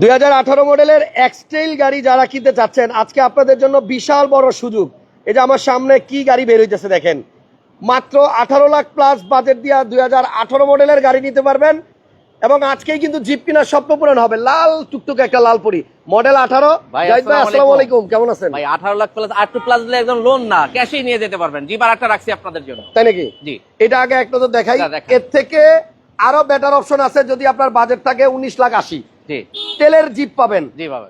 দুই হাজার আঠারো মডেলের এক্সটেইল গাড়ি যারা কিনতে চাচ্ছেন আজকে আপনাদের জন্য বিশাল বড় সুযোগ। এই যে আমার সামনে কি গাড়ি বের হইতেছে দেখেন। মাত্র আঠারো লাখ প্লাস বাজেট দিয়া দুই মডেলের গাড়ি নিতে পারবেন। এবং আজকেই কিন্তু জিপ কেনার স্বপ্ন পূরণ হবে। লাল টুকটুক একটা লাল পরি। মডেল আঠারো। আসসালামু আলাইকুম। কেমন আছেন? ভাই আঠারো লাখ প্লাস আট প্লাস দিলে একদম লোন না ক্যাশেই নিয়ে যেতে পারবেন। জি একটা রাখছি আপনাদের জন্য। তাই নাকি? জি। এটা আগে একটা তো দেখাই। এর থেকে আরও বেটার অপশন আছে যদি আপনার বাজেট থাকে উনিশ লাখ আশি। জি। তেলের জিপ পাবেন।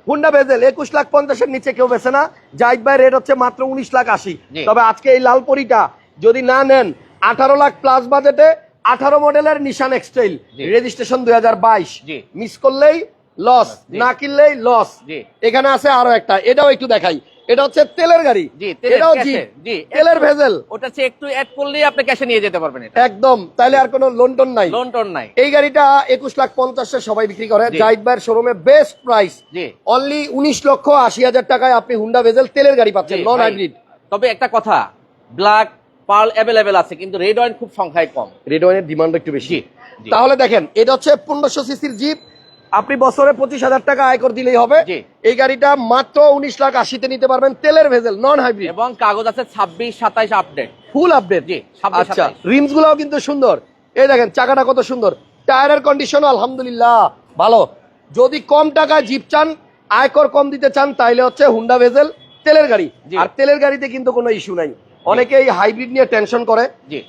হুন্ডা বেজেল একুশ লাখ পঞ্চাশের নিচে কেউ বেছে না। জাহিদ ভাই রেট হচ্ছে মাত্র উনিশ লাখ আশি। তবে আজকে এই লাল পরিটা যদি না নেন আঠারো লাখ প্লাস বাজেটে আঠারো মডেলের নিশান এক্সটাইল রেজিস্ট্রেশন দুই হাজার বাইশ। মিস করলেই লস না কিনলেই লস এখানে আছে আরও একটা এটাও একটু দেখাই। এটা হচ্ছে তেলের গাড়ি। এটাও জি তেলের ভেজেল। ওটা একটু অ্যাড করলেই আপনি ক্যাশে নিয়ে যেতে পারবেন একদম তাইলে আর কোনো লোন টোন নাই। লোন টোন নাই। এই গাড়িটা একুশ লাখ পঞ্চাশে সবাই বিক্রি করে। জাহিদ ভাইয়ের শোরুমে বেস্ট প্রাইস অনলি উনিশ লক্ষ আশি হাজার টাকায় আপনি হুন্ডা ভেজেল তেলের গাড়ি পাচ্ছেন নন হাইব্রিড তবে একটা কথা ব্ল্যাক পার্ল অ্যাভেলেবেল আছে কিন্তু রেড ওয়াইন খুব সংখ্যায় কম। রেড ওয়াইনের ডিমান্ড একটু বেশি। তাহলে দেখেন এটা হচ্ছে পনেরোশো সিসির জিপ আপনি বছরে পঁচিশ হাজার টাকা আয়কর দিলেই হবে। এই গাড়িটা মাত্র উনিশ লাখ আশিতে নিতে পারবেন তেলের ভেজেল নন হাইব্রিড এবং কাগজ আছে ছাব্বিশ সাতাইশ আপডেট ফুল আপডেট জি, আচ্ছা রিমস গুলাও কিন্তু সুন্দর। এই দেখেন চাকাটা কত সুন্দর। টায়ারের কন্ডিশন আলহামদুলিল্লাহ ভালো। যদি কম টাকায় জিপ চান আয়কর কম দিতে চান তাইলে হচ্ছে হুন্ডা ভেজেল তেলের গাড়ি। আর তেলের গাড়িতে কিন্তু কোনো ইস্যু নাই। অনেকেই হাইব্রিড নিয়ে টেনশন করে।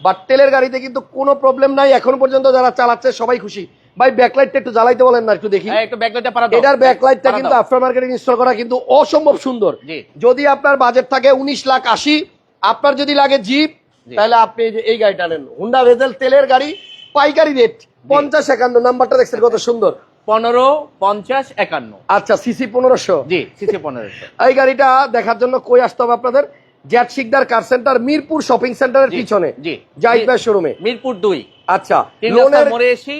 বাট তেলের গাড়িতে কিন্তু কোনো প্রবলেম নাই। এখন পর্যন্ত যারা চালাচ্ছে সবাই খুশি। ভাই ব্যাকলাইটটা একটু জ্বালাইতে বলেন না একটু দেখি। একটু ব্যাকলাইটটা পারা এটার ব্যাকলাইটটা কিন্তু আফটার মার্কেটিং ইনস্টল করা কিন্তু অসম্ভব সুন্দর। যদি আপনার বাজেট থাকে উনিশ লাখ আশি আপনার যদি লাগে জিপ তাহলে আপনি এই গাড়িটা নেন। হুন্ডা ভেজেল তেলের গাড়ি পাইকারি রেট পঞ্চাশ একান্ন নাম্বারটা দেখছেন কত সুন্দর। পনেরো পঞ্চাশ একান্ন। আচ্ছা সিসি পনেরোশো। জি সিসি পনেরোশো। এই গাড়িটা দেখার জন্য কই আসতে হবে আপনাদের? জ্যাট Shikder car centre Mirpur shopping সেন্টারের পিছনে। জি। জাহিদ শোরুমে মিরপুর দুই। আচ্ছা লোনের মোড়ে এসি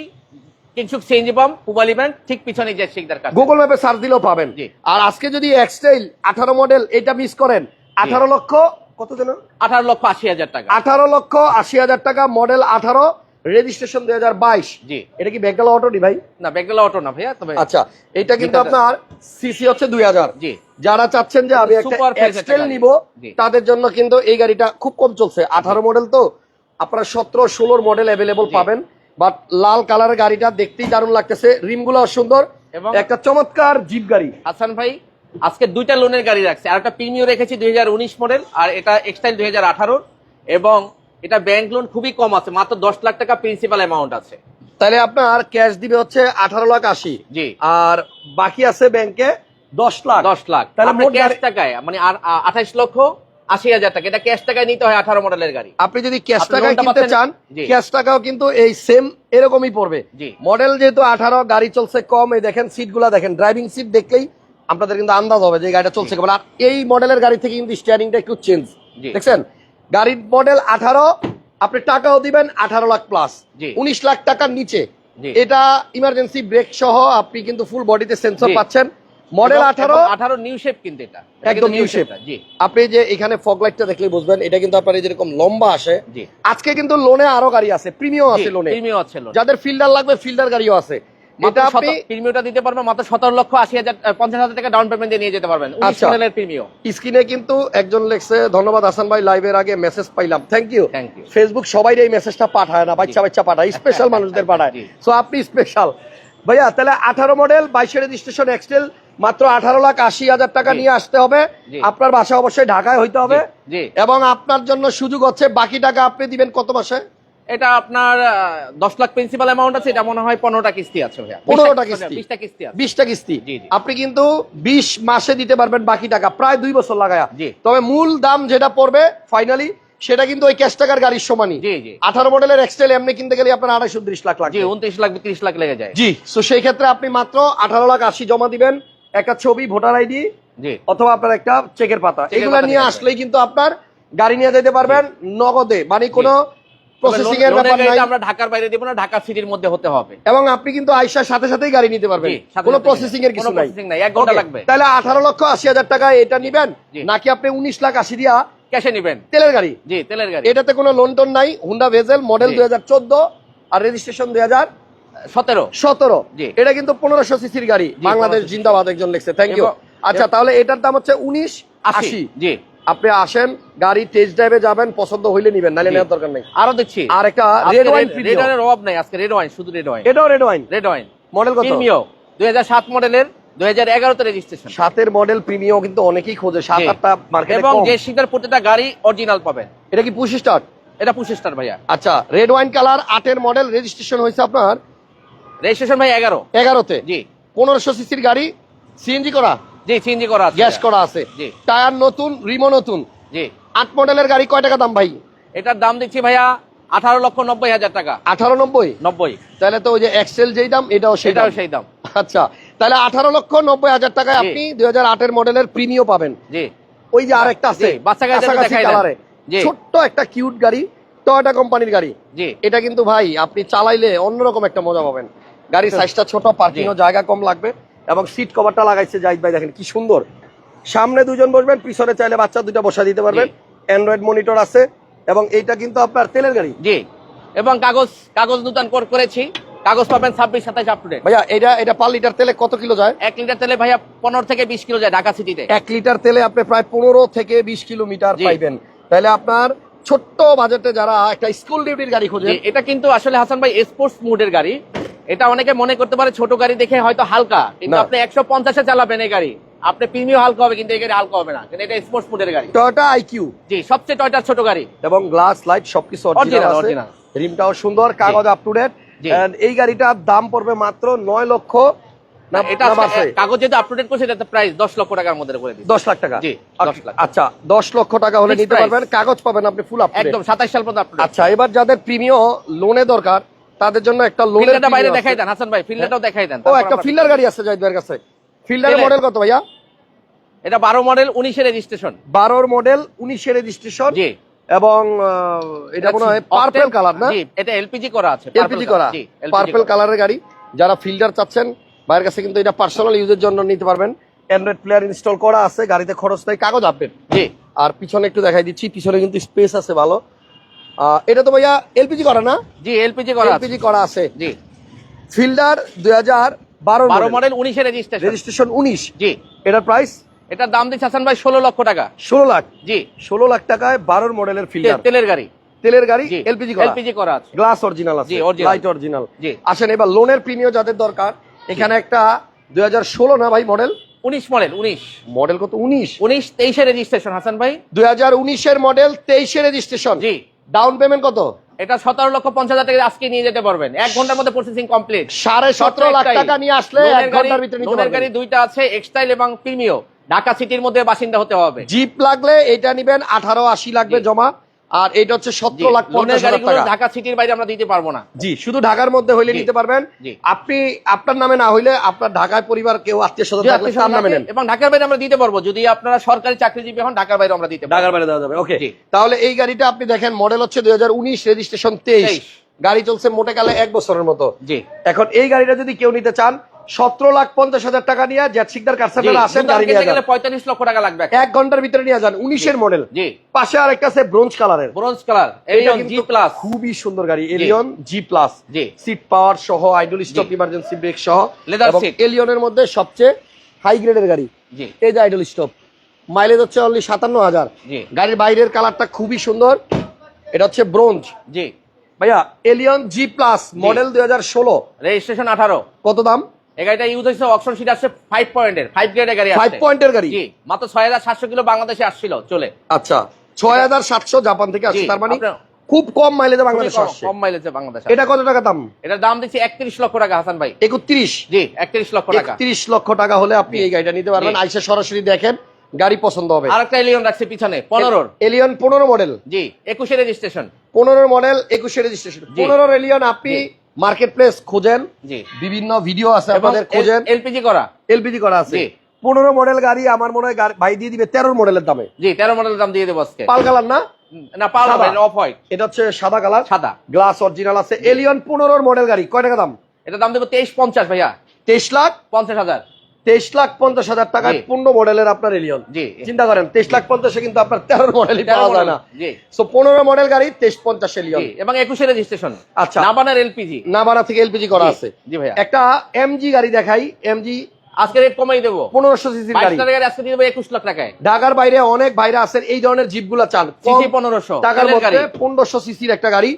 কিংসুক সেঞ্জি পাম্প পুবালি ব্যাংক ঠিক পিছনে যে শিকদার কাছে। গুগল ম্যাপে সার্চ দিলেও পাবেন। জি। আর আজকে যদি এক্সটাইল আঠারো মডেল এটা মিস করেন আঠারো লক্ষ কত যেন? আঠারো লক্ষ আশি হাজার টাকা। আঠারো লক্ষ আশি হাজার টাকা মডেল আঠারো রেজিস্ট্রেশন দুই হাজার বাইশ। জি। এটা কি ব্যাগডালা অটো নি ভাই? না ব্যাগডালা অটো না ভাইয়া তবে আচ্ছা এটা কিন্তু আপনার সিসি হচ্ছে দুই হাজার। জি। যারা চাচ্ছেন যে আমি একটা এক্সটেল নিব তাদের জন্য কিন্তু এই গাড়িটা খুব কম চলছে। আঠারো মডেল তো আপনারা সতেরো ষোলোর মডেল অ্যাভেলেবল পাবেন। বাট লাল কালারের গাড়িটা দেখতেই দারুণ লাগতেছে। রিমগুলো সুন্দর। এবং একটা চমৎকার জিপ গাড়ি। হাসান ভাই আজকে দুইটা লোনের গাড়ি রাখছে। আর একটা প্রিমিয় রেখেছি দুই মডেল আর এটা এক্সটাইল দুই হাজার এবং এটা ব্যাংক লোন খুবই কম আছে মাত্র দশ লাখ টাকা প্রিন্সিপাল অ্যামাউন্ট আছে। তাহলে আপনার ক্যাশ দিবে হচ্ছে আঠারো লাখ আশি। জি। আর বাকি আছে ব্যাংকে দশ লাখ। দশ লাখ। তাহলে ক্যাশ টাকায় মানে আর আঠাইশ লক্ষ আশি হাজার টাকা। এটা ক্যাশ টাকায় নিতে হয় আঠারো মডেলের গাড়ি। আপনি যদি ক্যাশ টাকায় কিনতে চান ক্যাশ টাকাও কিন্তু এই সেম এরকমই পড়বে। মডেল যেহেতু আঠারো গাড়ি চলছে কম এই দেখেন সিটগুলা দেখেন ড্রাইভিং সিট দেখলেই আপনাদের কিন্তু আন্দাজ হবে যে গাড়িটা চলছে কেমন। আর এই মডেলের গাড়ি থেকে কিন্তু স্টিয়ারিংটা একটু চেঞ্জ। দেখছেন? গাড়ির মডেল আঠারো আপনি টাকাও দিবেন আঠারো লাখ প্লাস উনিশ লাখ টাকার নিচে। এটা ইমার্জেন্সি ব্রেক সহ আপনি কিন্তু ফুল বডিতে সেন্সর পাচ্ছেন। মডেল এবং- আঠারো? এবং আঠারো নিউ শেপ কিন্তু এটা। একদম নিউ শেপ জি। আপনি যে এখানে ফগ লাইটটা দেখলে বুঝবেন এটা কিন্তু আপনার যেরকম লম্বা আসে। জি। আজকে কিন্তু লোনে আরও গাড়ি আছে প্রিমিয়াম আছে লোনে প্রিমিয় আছে লোন যাদের ফিল্ডার লাগবে ফিল্ডার গাড়িও আছে। এটা আপনি প্রিমিয়টা দিতে পারবেন মাত্র সতেরো লক্ষ আশি হাজার পঞ্চাশ হাজার টাকা ডাউন পেমেন্ট দিয়ে নিয়ে যেতে পারবেন। উনিশ আচ্ছা। মডেলের স্ক্রিনে কিন্তু একজন লেখছে ধন্যবাদ হাসান ভাই লাইভের আগে মেসেজ পাইলাম। Thank you thank you Facebook সবাই এই মেসেজটা পাঠায় না বাচ্চা বাচ্চা পাঠায় স্পেশাল মানুষদের পাঠায়। সো আপনি স্পেশাল ভাইয়া তাহলে আঠারো মডেল বাইশে রেজিস্ট্রেশন এক্সটেল মাত্র আঠারো লাখ আশি হাজার টাকা নিয়ে আসতে হবে। আপনার বাসা অবশ্যই ঢাকায় হইতে হবে। এবং আপনার জন্য সুযোগ হচ্ছে বাকি টাকা আপনি দিবেন কত মাসে? এটা আপনার দশ লাখ প্রিন্সিপাল অ্যামাউন্ট আছে এটা মনে হয় পনেরোটা কিস্তি আছে 15টা কিস্তি। বিশটা কিস্তি বিশটা। আপনি কিন্তু বিশ মাসে দিতে পারবেন বাকি টাকা প্রায় দুই বছর লাগায়া। তবে মূল দাম যেটা পড়বে ফাইনালি সেটা কিন্তু ওই ক্যাশ টাকার গাড়ির সমানই। আঠারো মডেলের এক্সটেল এমনি কিনতে গেলে আপনার আড়াইশো ত্রিশ লাখ জি লাগবে। উনত্রিশ লাখ তিরিশ লাখ লেগে যায়। জি তো সেই ক্ষেত্রে আপনি মাত্র আঠারো লাখ আশি জমা দিবেন। একটা ছবি ভোটার আইডি অথবা আপনার একটা চেকের পাতা। এগুলো নিয়ে আসলেই কিন্তু আপনার গাড়ি নিয়ে যেতে পারবেন নগদে মানে কোনো প্রসেসিং এর ব্যাপার নাই। আমরা ঢাকার বাইরে দিব না ঢাকা সিটির মধ্যে হতে হবে। এবং আপনি কিন্তু আইসার সাথে সাথেই গাড়ি নিতে পারবেন। কোনো প্রসেসিং এর কিছু নাই। ঘণ্টা লাগবে। তাহলে আঠারো লক্ষ আশি হাজার টাকা এটা নিবেন নাকি আপনি উনিশ লাখ আশি দিয়া ক্যাশে নেবেন। তেলের গাড়ি? জি তেলের গাড়ি। এটাতে কোনো লোন টোন নাই। হুন্ডা ভেজেল মডেল জি। দুই হাজার চোদ্দ আর রেজিস্ট্রেশন দুই হাজার সতেরো। সতেরো। এটা কিন্তু পনেরোশো সিসির গাড়ি। বাংলাদেশ জিন্দাবাদ একজন লিখছে। থ্যাংক ইউ আচ্ছা তাহলে এটার দাম হচ্ছে উনিশ আশি। জি। আপনি আসেন গাড়ি টেস্ট ড্রাইভে যাবেন পছন্দ হইলে নিবেন নাহলে জি। নেওয়ার দরকার নেই। আরও দেখছি আর একটা রেড ওয়াইন red ওয়াইনের অভাব নাই আজকে রেড ওয়াইন শুধু রেড ওয়াইন এটাও red wine red wine model কত? প্রিমিও দুই হাজার সাত মডেলের দুই হাজার এগারোতে রেজিস্ট্রেশন সাতের মডেল প্রিমিয়াম কিন্তু অনেকেই খোঁজে সাত আটটা মার্কেটে এবং যে সিটার প্রতিটা গাড়ি অরিজিনাল পাবেন। এটা কি পুশ স্টার্ট এটা পঁচিশ স্টার ভাইয়া। আচ্ছা রেড ওয়াইন কালার আটের মডেল রেজিস্ট্রেশন হয়েছে আপনার রেজিস্ট্রেশন ভাই এগারো। এগারোতে? জি। পনেরোশো সিসির গাড়ি? সিএনজি করা? জি সিএনজি করা আছে। গ্যাস করা আছে। জি। টায়ার নতুন রিমো নতুন? জি। আট মডেলের গাড়ি কয় টাকা দাম ভাই? এটার দাম দিচ্ছি ভাইয়া আঠারো লক্ষ নব্বই হাজার টাকা। আঠারো নব্বই? নব্বই। তাহলে তো ওই যে এক্সেল যেই দাম এটাও সেটাও সেই দাম। আচ্ছা তাহলে আঠারো লক্ষ নব্বই হাজার টাকায় আপনি দুই হাজার আটের মডেলের প্রিমিও পাবেন। জি। ওই যে আরেকটা আছে বাচ্চা কালারে ছোট্ট একটা কিউট গাড়ি টয়োটা কোম্পানির গাড়ি। জি। এটা কিন্তু ভাই আপনি চালাইলে অন্যরকম একটা মজা পাবেন। গাড়ির সাইজটা ছোট পার্কিং জি। জায়গা কম লাগবে এবং সিট কভারটা লাগাইছে জাহিদ ভাই দেখেন কি সুন্দর। সামনে দুজন বসবেন পিছনে চাইলে বাচ্চা দুইটা বসা দিতে পারবেন। অ্যান্ড্রয়েড মনিটর আছে এবং এইটা কিন্তু আপনার তেলের গাড়ি। জি। এবং কাগজ কাগজ নূতন কোড করেছি। কাগজ পাবেন ছাব্বিশ সাতাইশ আপ টু ডেট ভাইয়া এটা এটা পার লিটার তেলে কত কিলো যায়? এক লিটার তেলে ভাইয়া পনেরো থেকে বিশ কিলো যায় ঢাকা সিটিতে। এক লিটার তেলে আপনি প্রায় পনেরো থেকে বিশ কিলোমিটার। পাইবেন। তাহলে আপনার ছোট্ট বাজেটে যারা একটা স্কুল ডিউটির গাড়ি খোঁজে এটা কিন্তু আসলে হাসান ভাই স্পোর্টস মুডের গাড়ি। এটা অনেকে মনে করতে পারে ছোট গাড়ি দেখে হয়তো হালকা কিন্তু আপনি একশো পঞ্চাশে চালাবেন এই গাড়ি। আপনি প্রিমিয়াম হালকা হবে কিন্তু এই গাড়ি হালকা হবে না কিন্তু এটা স্পোর্টস মুডের গাড়ি। টয়োটা আইকিউ জি সবচেয়ে টয়টার ছোট গাড়ি। এবং গ্লাস লাইট সবকিছু অরিজিনাল আছে। রিমটাও সুন্দর কাগজ আপ টু ডেট এই গাড়িটার দাম পড়বে মাত্র নয় লক্ষ না এটা কাগজ যেহেতু আপ টু ডেট করছে এটা প্রাইস দশ লক্ষ টাকার মধ্যে করে দশ লাখ টাকা। জি, 10 লাখ। আচ্ছা দশ লক্ষ টাকা হলে Fixed নিতে পারবেন। কাগজ পাবেন আপনি ফুল আপ একদম সাতাশ সাল পর্যন্ত আচ্ছা এবার যাদের প্রিমিয় লোনে দরকার তাদের জন্য একটা ফিল্ডারটা বাইরে দেখাই দেন হাসান ভাই ফিল্ডারটাও দেখাই দেন ও একটা ফিল্ডার গাড়ি আছে জাহিদ ভাইয়ের কাছে। ফিল্ডারের মডেল কত ভাইয়া? এটা বারো মডেল উনিশের রেজিস্ট্রেশন বারোর মডেল উনিশের রেজিস্ট্রেশন জি। এবং এটা মনে হয় পার্পেল কালার না? জি এটা এলপিজি করা আছে এলপিজি করা। পার্পেল কালারের গাড়ি। যারা ফিল্ডার চাচ্ছেন ভাইয়ের কাছে কিন্তু এটা পার্সোনাল ইউজের জন্য নিতে পারবেন। অ্যান্ড্রয়েড প্লেয়ার ইনস্টল করা আছে গাড়িতে খরচ নাই কাগজ আপডেট জি। আর পিছনে একটু দেখাই দিচ্ছি পিছনে কিন্তু স্পেস আছে ভালো। এটা তো ভাইয়া এলপিজি করা না? জি এলপিজি করা এলপিজি করা আছে। জি। ফিল্ডার দুই হাজার বারো বারো মডেল রেজিস্ট্রেশন রেজিস্ট্রেশন উনিশ। জি। এটার প্রাইস এটার দাম দিচ্ছে হাসান ভাই ষোলো লক্ষ টাকা। ষোলো লাখ। জি। ষোলো লাখ টাকায় বারোর মডেলের ফিল্ডার। তেলের গাড়ি। তেলের গাড়ি এলপিজি করা। এলপিজি করা আছে। গ্লাস অরিজিনাল আছে। লাইট অরিজিনাল জি। আসেন এবার লোনের প্রিমিয় যাদের দরকার এখানে একটা দুই হাজার ষোলো না ভাই মডেল উনিশ মডেল উনিশ। মডেল কত? উনিশ। উনিশ তেইশের রেজিস্ট্রেশন হাসান ভাই। দুই হাজার উনিশের মডেল তেইশে রেজিস্ট্রেশন জি। ডাউন পেমেন্ট কত? এটা সতেরো লক্ষ পঞ্চাশ হাজার টাকা আজকে নিয়ে যেতে পারবেন। এক ঘণ্টার মধ্যে প্রসেসিং কমপ্লিট সাড়ে সতেরো লাখ টাকা নিয়ে আসলে এক ঘণ্টার ভিতরে নিতে লোনের গাড়ি দুইটা আছে এক্সটাইল এবং প্রিমিও ঢাকা সিটির মধ্যে বাসিন্দা হতে হবে। জিপ লাগলে এটা নিবেন আঠারো আশি লাগবে জমা। আর এটা হচ্ছে সতেরো লাখ পঞ্চাশ হাজার ঢাকা সিটির বাইরে আমরা দিতে পারব না। জি শুধু ঢাকার মধ্যে হইলে নিতে পারবেন। আপনি আপনার নামে না হইলে আপনার ঢাকায় পরিবার কেউ আত্মীয় স্বজন তার নামে নেন। এবং ঢাকার বাইরে আমরা দিতে পারব। যদি আপনারা সরকারি চাকরিজীবী হন ঢাকার বাইরে আমরা দিতে ঢাকার বাইরে দেওয়া যাবে ওকে তাহলে এই গাড়িটা আপনি দেখেন মডেল হচ্ছে দুই হাজার উনিশ রেজিস্ট্রেশন তেইশ। গাড়ি চলছে মোটে কালে এক বছরের মতো। জি। এখন এই গাড়িটা যদি কেউ নিতে চান সতেরো লাখ পঞ্চাশ হাজার টাকা নিয়ে জ্যাট সিকদার জি, কারসাপেলা আসেন গাড়ি নিয়ে যান। পঁয়তাল্লিশ লক্ষ টাকা লাগবে। এক ঘণ্টার ভিতরে নিয়ে যান উনিশের মডেল। পাশে আরেকটা আছে ব্রোঞ্জ কালারের। Bronze colour Allion G plus খুবই সুন্দর গাড়ি এলিয়ন জি প্লাস জি। সিট পাওয়ার সহ আইডল স্টপ ইমার্জেন্সি ব্রেক সহ। এলিয়নের মধ্যে সবচেয়ে হাই গ্রেডের গাড়ি। এই যে আইডল স্টপ মাইলেজ হচ্ছে অনলি সাতান্ন হাজার। গাড়ির বাইরের কালারটা খুবই সুন্দর। এটা হচ্ছে ব্রোঞ্জ। জি। ভাইয়া এলিয়ন জি। প্লাস মডেল দুই হাজার ষোলো। রেজিস্ট্রেশন আঠারো। কত দাম? এই গাড়িটা ইউজ হয়েছে অপশন সিট আসছে ফাইভ পয়েন্টের ফাইভ গ্রেডের গাড়ি ফাইভ পয়েন্টের গাড়ি? জি মাত্র ছয় হাজার সাতশো কিলো বাংলাদেশে আসছিল চলে। আচ্ছা ছয় হাজার সাতশো জাপান থেকে আসছে তার মানে খুব কম মাইলেজে বাংলাদেশ কম- আসছে। কম মাইলেজে বাংলাদেশ এটা কত টাকা দাম? এটার দাম দিচ্ছি একত্রিশ লক্ষ টাকা হাসান ভাই। একত্রিশ? জি একত্রিশ লক্ষ টাকা। একত্রিশ লক্ষ টাকা হলে আপনি এই গাড়িটা নিতে পারবেন। আইসা সরাসরি দেখেন গাড়ি পছন্দ হবে। আর একটা এলিয়ন রাখছে পিছনে পনেরোর। এলিয়ন পনেরো মডেল জি একুশে রেজিস্ট্রেশন পনেরো মডেল একুশে রেজিস্ট্রেশন জি। পনেরো এলিয়ন আপনি। মার্কেট প্লেস খোঁজেন বিভিন্ন ভিডিও আছে আপনাদের খোঁজেন। এলপিজি করা। এলপিজি করা আছে। পনেরো মডেল গাড়ি আমার মনে হয় ভাই দিয়ে দিবে তেরো মডেলের দামে। জি তেরো মডেলের দাম দিয়ে দেবো আজকে। পাল কালার না? না পাল হয় অফ হোয়াইট এটা হচ্ছে সাদা কালার। সাদা। গ্লাস অরিজিনাল আছে। এলিয়ন পনেরোর মডেল গাড়ি। কয় টাকা দাম? এটা দাম দেবো তেইশ পঞ্চাশ ভাইয়া। তেইশ লাখ? পঞ্চাশ হাজার। তেইশ লাখ পঞ্চাশ হাজার টাকায়। পনেরো মডেলের আপনার এলিয়ন। চিন্তা করেন তেইশ লাখ পঞ্চাশে কিন্তু আপনার তেরো মডেলই পাওয়া যায় না। জি। সো পনেরো মডেল গাড়ি তেইশ পঞ্চাশ এলিয়ন। এবং একুশে রেজিস্ট্রেশন আচ্ছা। নাবানার এলপিজি নাবানা থেকে এলপিজি করা আছে। জি ভাইয়া। একটা এমজি গাড়ি দেখাই এমজি আজকে রেট কমাই দেবো। পনেরোশো সিসির গাড়ি। আজকে দিয়ে দেবো একুশ লাখ টাকায়। ঢাকার বাইরে অনেক ভাইরা আছেন এই ধরনের জিপগুলা চান। পনেরোশো। টাকার মধ্যে পনেরোশো সিসির একটা গাড়ি।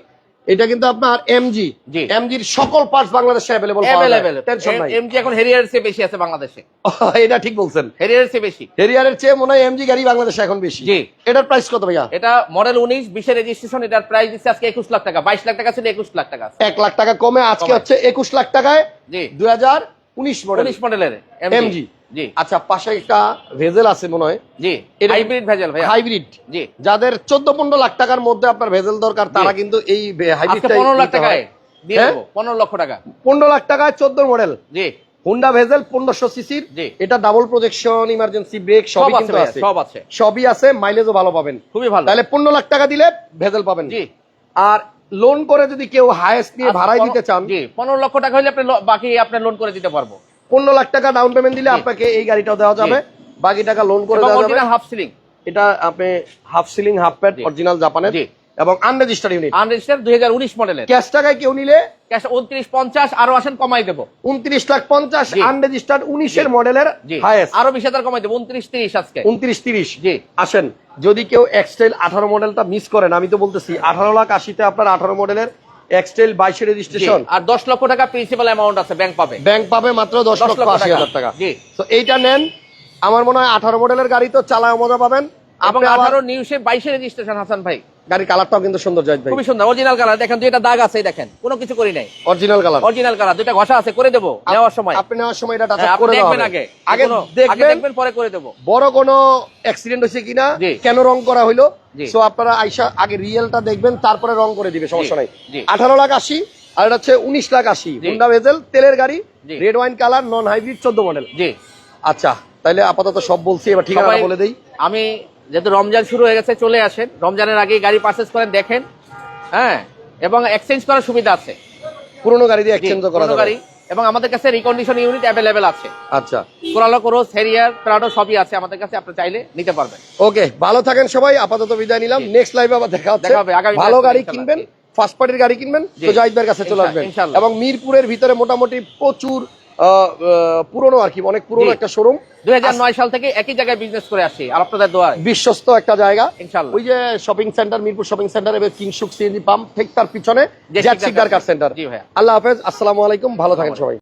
এটা কিন্তু আপনার এমজি। এমজির সকল পার্টস বাংলাদেশে অ্যাভেলেবল অ্যাভেলেবেল টেনশন নাই। এমজি এখন হেরিয়ারের চেয়ে বেশি আছে বাংলাদেশে। এটা ঠিক বলছেন। হেরিয়ারের চেয়ে বেশি। হেরিয়ারের চেয়ে মনে হয় এমজি গাড়ি বাংলাদেশে এখন বেশি। জি। এটার প্রাইস কত ভাইয়া? এটা মডেল উনিশ বিশের রেজিস্ট্রেশন এটার প্রাইস দিচ্ছে আজকে একুশ লাখ টাকা। বাইশ লাখ টাকা ছিল একুশ লাখ টাকা এক লাখ টাকা কমে আজকে হচ্ছে একুশ লাখ টাকায় জি। দুই হাজার উনিশ মডেল উনিশ মডেলের MG এমজি জি। আচ্ছা পাশে একটা ভেজেল আছে মনে হয়। জি। হাইব্রিড ভেজাল ভাইয়া। হাইব্রিড জি। যাদের চোদ্দ পনেরো লাখ টাকার মধ্যে আপনার ভেজেল দরকার তারা কিন্তু এই হাইব্রিড আজকে পনেরো লাখ টাকায় দিয়ে হ্যাঁ? দেবো পনেরো লক্ষ টাকা। পনেরো লাখ টাকায় চোদ্দ মডেল। জি। হুন্ডা ভেজেল পনেরোশো সিসির এটা ডাবল প্রজেকশন ইমার্জেন্সি ব্রেক সব সবই আছে কিন্তু আছে। সব আছে। সবই আছে মাইলেজও ভালো পাবেন। খুবই ভালো। তাহলে পনেরো লাখ টাকা দিলে ভেজেল পাবেন। জি। আর লোন করে যদি কেউ হায়েস্ট নিয়ে আচ্ছা, ভাড়ায় দিতে চান জি পনেরো লক্ষ টাকা হলে আপনি বাকি আপনার লোন করে দিতে পারব। পনেরো লাখ টাকা ডাউন পেমেন্ট দিলে আপনাকে এই গাড়িটাও দেওয়া যাবে। বাকি টাকা লোন করে দেওয়া যাবে। হাফ সিলিং এটা আপনি half ceiling half pad original জাপানের এবং আনরেজিস্টার্ড ইউনিট আনরেজিস্টার দুই হাজার উনিশ মডেলের ক্যাশ টাকায় কেউ নিলে ক্যাশ উনত্রিশ পঞ্চাশ আরও আসেন কমাই দেবো। উনত্রিশ লাখ পঞ্চাশ জি। আনরেজিস্টার্ড উনিশের জি। মডেলের আরও কমাই দেবো উনত্রিশ তিরিশ আজকে। উনত্রিশ তিরিশ। জি। আসেন। যদি কেউ এক্সটেল আঠারো মডেলটা মিস করেন আমি তো বলতেছি আঠারো লাখ আশিতে আপনার আঠারো মডেলের এক্সটেল বাইশে রেজিস্ট্রেশন আর দশ লক্ষ টাকা প্রিন্সিপাল অ্যামাউন্ট আছে ব্যাংক পাবে। ব্যাংক পাবে মাত্র দশ লক্ষ আশি হাজার টাকা। তো এইটা নেন। আমার মনে হয় আঠারো মডেলের গাড়ি তো চালায় মজা পাবেন। এবং আপনি নিউ আঠারো নিউসে বাইশে রেজিস্ট্রেশন হাসান ভাই। গাড়ির কালারটাও কিন্তু সুন্দর জাহিদ ভাই। খুবই সুন্দর অরিজিনাল কালার দেখেন দুইটা দাগ আছে দেখেন। কোনো কিছু করি নাই। অরিজিনাল কালার অরিজিনাল কালার দুইটা ঘষা আছে করে দেবো নেওয়ার সময়। আপনি নেওয়ার সময় এটা টাচ হ্যাঁ, করে দেখবেন আগে। আগে দেখবেন পরে করে দেবো। বড় কোনো অ্যাক্সিডেন্ট হয়েছে কিনা কেন রং করা হইল। সো আপনারা আইসা আগে রিয়েলটা দেখবেন তারপরে রং করে দিবে সমস্যা নাই। আঠারো লাখ আশি আর এটা হচ্ছে উনিশ লাখ আশি। হুন্ডা ভেজেল তেলের গাড়ি red wine colour non hybrid চোদ্দ মডেল জি। আচ্ছা তাহলে আপাতত সব বলছি এবার ঠিকানা বলে দেই। আমি যেহেতু রমজান শুরু হয়ে গেছে চলে আসেন। রমজানের আগে গাড়ি পারচেস করেন দেখেন। হ্যাঁ? এবং এক্সচেঞ্জ করার সুবিধা আছে। পুরোনো গাড়ি দিয়ে এক্সচেঞ্জ করা যাবে। গাড়ি। এবং আমাদের কাছে রিকন্ডিশন ইউনিট অ্যাভেলেবেল আছে। আচ্ছা। কোরালো ক্রোস হেরিয়ার প্রাডো সবই আছে আমাদের কাছে আপনি চাইলে নিতে পারবেন। ওকে ভালো থাকেন সবাই আপাতত বিদায় নিলাম। নেক্সট লাইভে আবার দেখা হচ্ছে। দেখা হবে, আগামী ভালো গাড়ি কিনবেন। ফার্স্ট পার্টির গাড়ি কিনবেন। তো জাহিদদের কাছে চলে আসবেন। এবং মিরপুরের ভিতরে মোটামুটি প্রচুর পুরনো আর কি অনেক পুরনো একটা শোরুম দুই হাজার নয় সাল থেকে একই জায়গায় বিজনেস করে আসি আর আপনাদের দোয়ায়। বিশ্বস্ত একটা জায়গা। ওই যে shopping centre Mirpur shopping centre এবার কিংসুক সিএনজি পাম্প ঠিক তার পিছনে সেন্টার আল্লাহ হাফেজ আসসালামু আলাইকুম ভালো থাকেন সবাই।